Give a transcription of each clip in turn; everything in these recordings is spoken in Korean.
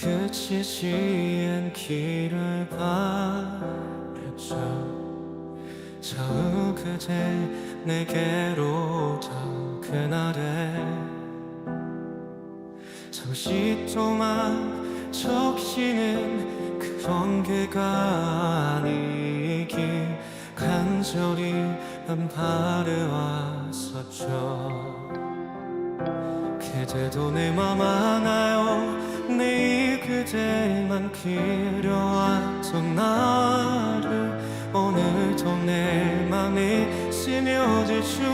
그치지 않기를 바랬죠. 처음 그대 내게로 던 그날에 동안 적시는 그런 게가 아니길 간절히 난 바래왔었죠. 그대도 내맘 알아 그려왔던 나를 오늘도 내 맘에 스며들 줄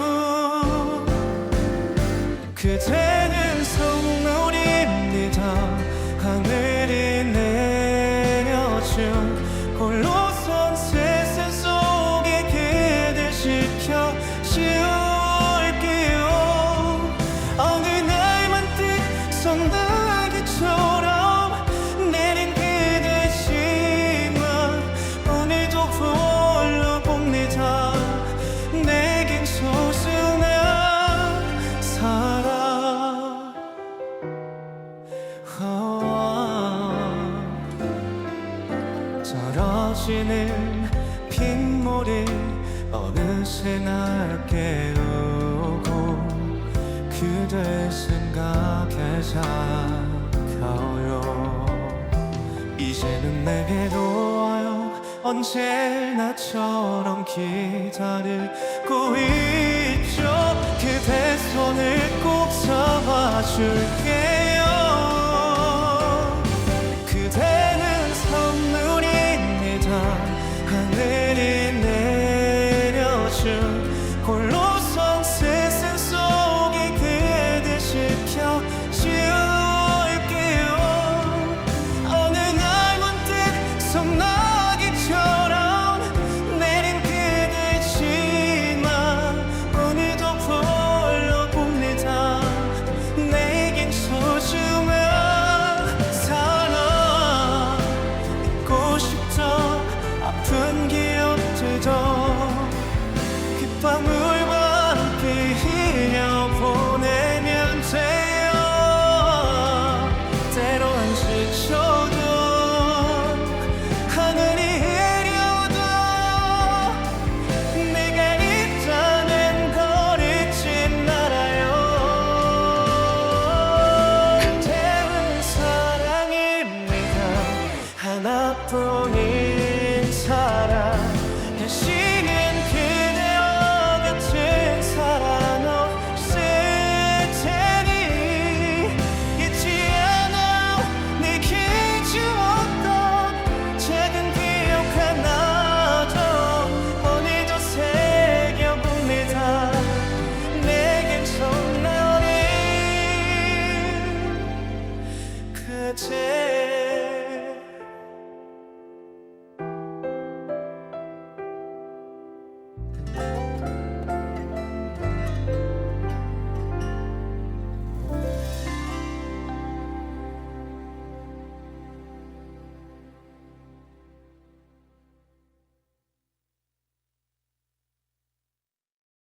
그대는 선물입니다 하늘이 내려준 홀로선 세상 속에 그댈 지켜줄게요. 어느 날 만뜩 선나 떨어지는 빗물이 어느새 날 깨우고 그대 생각에 잠겨요. 이제는 내게로 와요. 언제나처럼 기다리고 있죠. 그대 손을 꼭 잡아줄게요 아픈 기억 들도 귓방울만 피어 보내면 돼요. 때로 안 지쳐도 하늘이 흐려도 내가 있다는 걸 잊지 말아요. 태운 사랑입니다. 하나뿐인 사랑. 대신